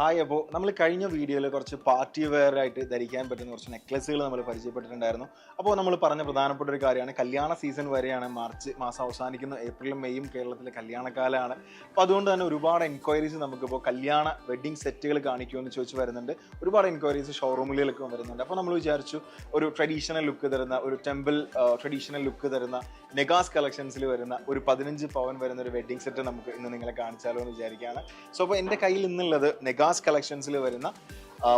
Hi അപ്പോൾ നമ്മൾ കഴിഞ്ഞ വീഡിയോയിൽ കുറച്ച് പാർട്ടി വെയർ ആയിട്ട് ധരിക്കാൻ പറ്റുന്ന കുറച്ച് നെക്ലസുകൾ നമ്മൾ പരിചയപ്പെട്ടിട്ടുണ്ടായിരുന്നു. അപ്പോൾ നമ്മൾ പറഞ്ഞ പ്രധാനപ്പെട്ട ഒരു കാര്യമാണ് കല്യാണ സീസൺ വരെയാണ് മാർച്ച് മാസം അവസാനിക്കുന്ന ഏപ്രിലും മെയ്യും കേരളത്തിലെ കല്യാണക്കാലമാണ് അപ്പോൾ അതുകൊണ്ട് തന്നെ ഒരുപാട് എൻക്വയറീസ് നമുക്കിപ്പോൾ കല്യാണ വെഡ്ഡിംഗ് സെറ്റുകൾ കാണിക്കുമെന്ന് ചോദിച്ച് വരുന്നുണ്ട്. ഒരുപാട് എൻക്വയറീസ് ഷോറൂമുകളിലൊക്കെ വരുന്നുണ്ട്. അപ്പോൾ നമ്മൾ വിചാരിച്ചു ഒരു ട്രഡീഷണൽ ലുക്ക് തരുന്ന ഒരു ടെമ്പിൾ ട്രഡീഷണൽ ലുക്ക് തരുന്ന നെഗാസ് കളക്ഷൻസിൽ വരുന്ന ഒരു പതിനഞ്ച് പവൻ വരുന്ന ഒരു വെഡ്ഡിംഗ് സെറ്റ് നമുക്ക് ഇന്ന് നിങ്ങളെ കാണിച്ചാലോ എന്ന് വിചാരിക്കുകയാണ്. സോ അപ്പോൾ എന്റെ കയ്യിൽ ഇന്നുള്ളത് നെഗാസ് കളക്ഷൻസിൽ വരുന്ന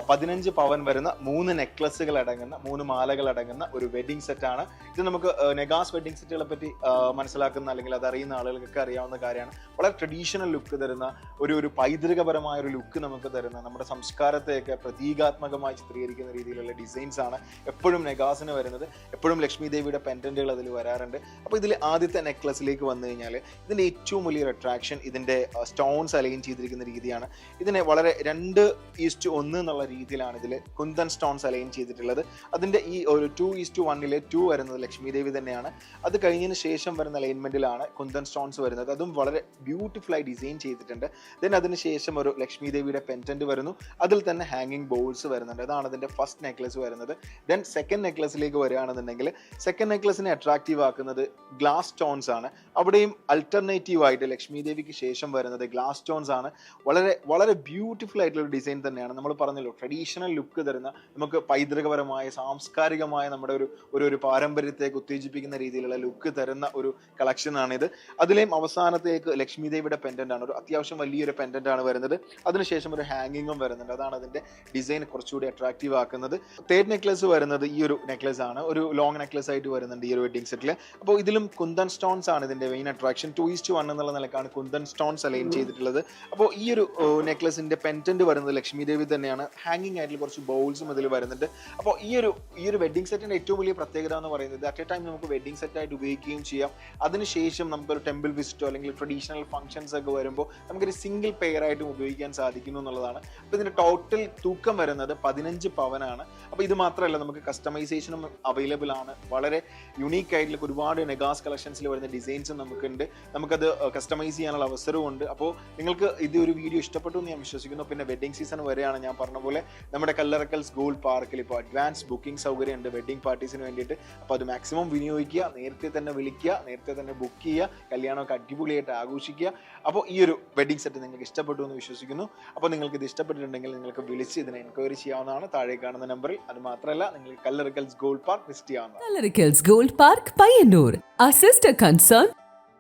പതിനഞ്ച് പവൻ വരുന്ന മൂന്ന് നെക്ലസുകൾ അടങ്ങുന്ന മൂന്ന് മാലകൾ അടങ്ങുന്ന ഒരു വെഡിങ് ആണ്. ഇത് നമുക്ക് നെഗാസ് വെഡിങ് സെറ്റുകളെ പറ്റി മനസ്സിലാക്കുന്ന അല്ലെങ്കിൽ അത് അറിയുന്ന ആളുകൾക്കൊക്കെ അറിയാവുന്ന കാര്യമാണ്. വളരെ ട്രഡീഷണൽ ലുക്ക് തരുന്ന ഒരു ഒരു പൈതൃകപരമായ ഒരു ലുക്ക് നമുക്ക് തരുന്ന നമ്മുടെ സംസ്കാരത്തെയൊക്കെ പ്രതീകാത്മകമായി ചിത്രീകരിക്കുന്ന രീതിയിലുള്ള ഡിസൈൻസ് ആണ് എപ്പോഴും നെഗാസിന് വരുന്നത്. എപ്പോഴും ലക്ഷ്മി ദേവിയുടെ പെൻഡന്റുകൾ അതിൽ വരാറുണ്ട്. അപ്പോൾ ഇതിൽ ആദ്യത്തെ നെക്ലസിലേക്ക് വന്നു കഴിഞ്ഞാൽ ഇതിന്റെ ഏറ്റവും വലിയൊരു അട്രാക്ഷൻ ഇതിന്റെ സ്റ്റോൺസ് അലൈൻ ചെയ്തിരിക്കുന്ന രീതിയാണ്. ഇതിനെ വളരെ രണ്ട് ഈസ്റ്റ് ഒന്ന് എന്നുള്ള രീതിയിലാണ് ഇതിൽ കുന്തൻ സ്റ്റോൺസ് അലൈൻ ചെയ്തിട്ടുള്ളത്. അതിന്റെ ഈ ഒരു ടു ഈസ്റ്റ് വണ്ണിലെ ടു വരുന്നത് ലക്ഷ്മി ദേവി തന്നെയാണ്. അത് കഴിഞ്ഞതിന് ശേഷം വരുന്ന അലൈൻമെന്റിലാണ് കുന്തൻ സ്റ്റോൺസ് വരുന്നത്. അതും വളരെ ബ്യൂട്ടിഫുള്ളായി ഡിസൈൻ ചെയ്തിട്ടുണ്ട്. ദെൻ അതിന് ശേഷം ഒരു ലക്ഷ്മി ദേവിയുടെ പെന്റന്റ് വരുന്നു. അതിൽ തന്നെ ഹാങ്ങിങ് ബോൾസ് വരുന്നുണ്ട്. അതാണ് അതിന്റെ ഫസ്റ്റ് നെക്ലസ് വരുന്നത്. ദെൻ സെക്കൻഡ് നെക്ലസിലേക്ക് വരികയാണെന്നുണ്ടെങ്കിൽ സെക്കൻഡ് നെക്ലസിനെ അട്രാക്റ്റീവ് ആക്കുന്നത് ഗ്ലാസ് സ്റ്റോൺസ് ആണ്. അവിടെയും അൾട്ടർനേറ്റീവ് ആയിട്ട് ലക്ഷ്മി ദേവിക്ക് ശേഷം വരുന്നത് ഗ്ലാസ് സ്റ്റോൺസ് ആണ്. വളരെ വളരെ ബ്യൂട്ടിഫുൾ ആയിട്ടുള്ള ഡിസൈൻ തന്നെയാണ്. നമ്മൾ പറഞ്ഞല്ലോ ട്രഡീഷണൽ ലുക്ക് തരുന്ന നമുക്ക് പൈതൃകപരമായ സാംസ്കാരികമായ നമ്മുടെ ഒരു ഒരു ഒരു പാരമ്പര്യത്തേക്ക് ഉത്തേജിപ്പിക്കുന്ന രീതിയിലുള്ള ലുക്ക് തരുന്ന ഒരു കളക്ഷൻ ആണിത്. അതിലെയും അവസാനത്തേക്ക് ലക്ഷ്മി ദേവിയുടെ പെൻഡന്റ് ആണ്. ഒരു അത്യാവശ്യം വലിയൊരു പെൻഡന്റ് ആണ് വരുന്നത്. അതിനുശേഷം ഒരു ഹാങ്ങിങ്ങും വരുന്നുണ്ട്. അതാണ് അതിന്റെ ഡിസൈൻ കുറച്ചുകൂടി അട്രാക്റ്റീവ് ആക്കുന്നത്. തേർഡ് നെക്ലസ് വരുന്നത് ഈ ഒരു നെക്ലസ് ആണ്. ഒരു ലോങ് നെക്ലസ് ആയിട്ട് വരുന്നുണ്ട് ഈ ഒരു വെഡിങ് സെറ്റിൽ അപ്പോൾ ഇതിലും കുന്തൻ സ്റ്റോൺസ് ആണ് ഇതിന്റെ main attraction two east one എന്നുള്ള നിലക്കാണ് കുന്തൻ സ്റ്റോൺസ് അലൈൻ ചെയ്തിട്ടുള്ളത്. അപ്പോൾ ഈ ഒരു നെക്ലസിന്റെ പെന്റന്റ് വരുന്നത് ലക്ഷ്മി ദേവി തന്നെയാണ്. ഹാങ്ങിങ് ആയിട്ടുള്ള കുറച്ച് ബൗൾസും ഇതിൽ വരുന്നുണ്ട്. അപ്പോൾ ഈ ഒരു ഈ ഒരു വെഡിങ് സെറ്റിന്റെ ഏറ്റവും വലിയ പ്രത്യേകത എന്ന് പറയുന്നത് അറ്റ് എ ടൈം നമുക്ക് വെഡിങ് സെറ്റ് ആയിട്ട് ഉപയോഗിക്കുകയും ചെയ്യാം. അതിനുശേഷം നമുക്കൊരു ടെമ്പിൾ വിസിറ്റോ അല്ലെങ്കിൽ ട്രഡീഷണൽ ഫംഗ്ഷൻസ് ഒക്കെ വരുമ്പോൾ നമുക്കൊരു സിംഗിൾ പെയർ ആയിട്ടും ഉപയോഗിക്കാൻ സാധിക്കുന്നു എന്നുള്ളതാണ്. അപ്പോൾ ഇതിന്റെ ടോട്ടൽ തൂക്കം വരുന്നത് പതിനഞ്ച് പവനാണ്. അപ്പോൾ ഇത് മാത്രമല്ല നമുക്ക് കസ്റ്റമൈസേഷനും അവൈലബിൾ ആണ്. വളരെ യുണീക്ക് ആയിട്ടുള്ള ഒരുപാട് നെഗാസ് കളക്ഷൻസിൽ വരുന്ന ഡിസൈൻസും നമുക്കുണ്ട്. നമുക്കത് കസ്റ്റമൈസ് ചെയ്യാനുള്ള അവസരവും ഉണ്ട്. അപ്പോൾ നിങ്ങൾക്ക് ഇത് ഒരു വീഡിയോ ഇഷ്ടപ്പെട്ടു എന്ന് ഞാൻ വിശ്വസിക്കുന്നു. പിന്നെ വെഡിങ് സീസൺ വരെയാണ് ഞാൻ പറഞ്ഞ പോലെ നമ്മുടെ കല്ലറക്കൽ സ്കൂൾ പാർക്കിൽ ഇപ്പോൾ അഡ്വാൻസ് ബുക്കിംഗ് സൗകര്യം ഉണ്ട് വെഡിങ് പാർട്ടീസിന് വേണ്ടിയിട്ട്. അപ്പോൾ അത് മാക്സിമം വിനിയോഗിക്കുക നേരത്തെ തന്നെ വിളിക്കുക നേരത്തെ തന്നെ ബുക്ക് ചെയ്യുക കല്യാണമൊക്കെ അടിപൊളിയായിട്ട് ആഘോഷിക്കുക. അപ്പോൾ ഈ ഒരു വെഡിങ് സെറ്റ് നിങ്ങൾക്ക് ഇഷ്ടപ്പെട്ടു എന്ന് വിശ്വസിക്കുന്നു. അപ്പോൾ നിങ്ങൾക്ക് ഇത് ഇഷ്ടപ്പെട്ടിട്ടുണ്ടെങ്കിൽ നിങ്ങൾക്ക് വിളിച്ച് ഇതിനെ എൻക്വയറി ചെയ്യാവുന്നതാണ്. താഴെ കാണുന്ന നമ്പറിൽ അത് മാത്രമല്ല നിങ്ങൾക്ക് കല്ലറക്കൽ ഗോൾഡ് പാർക്ക് വിസിറ്റ് ചെയ്യാവുന്നതാണ്. Kallarakkal Gold park Payyanur. Assist concern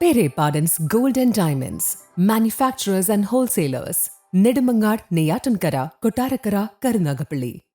Pere Pardon's Gold and Diamonds. Manufacturers and wholesalers. Nedumangad, Neyatankara, Kotarakara, Karunagapalli.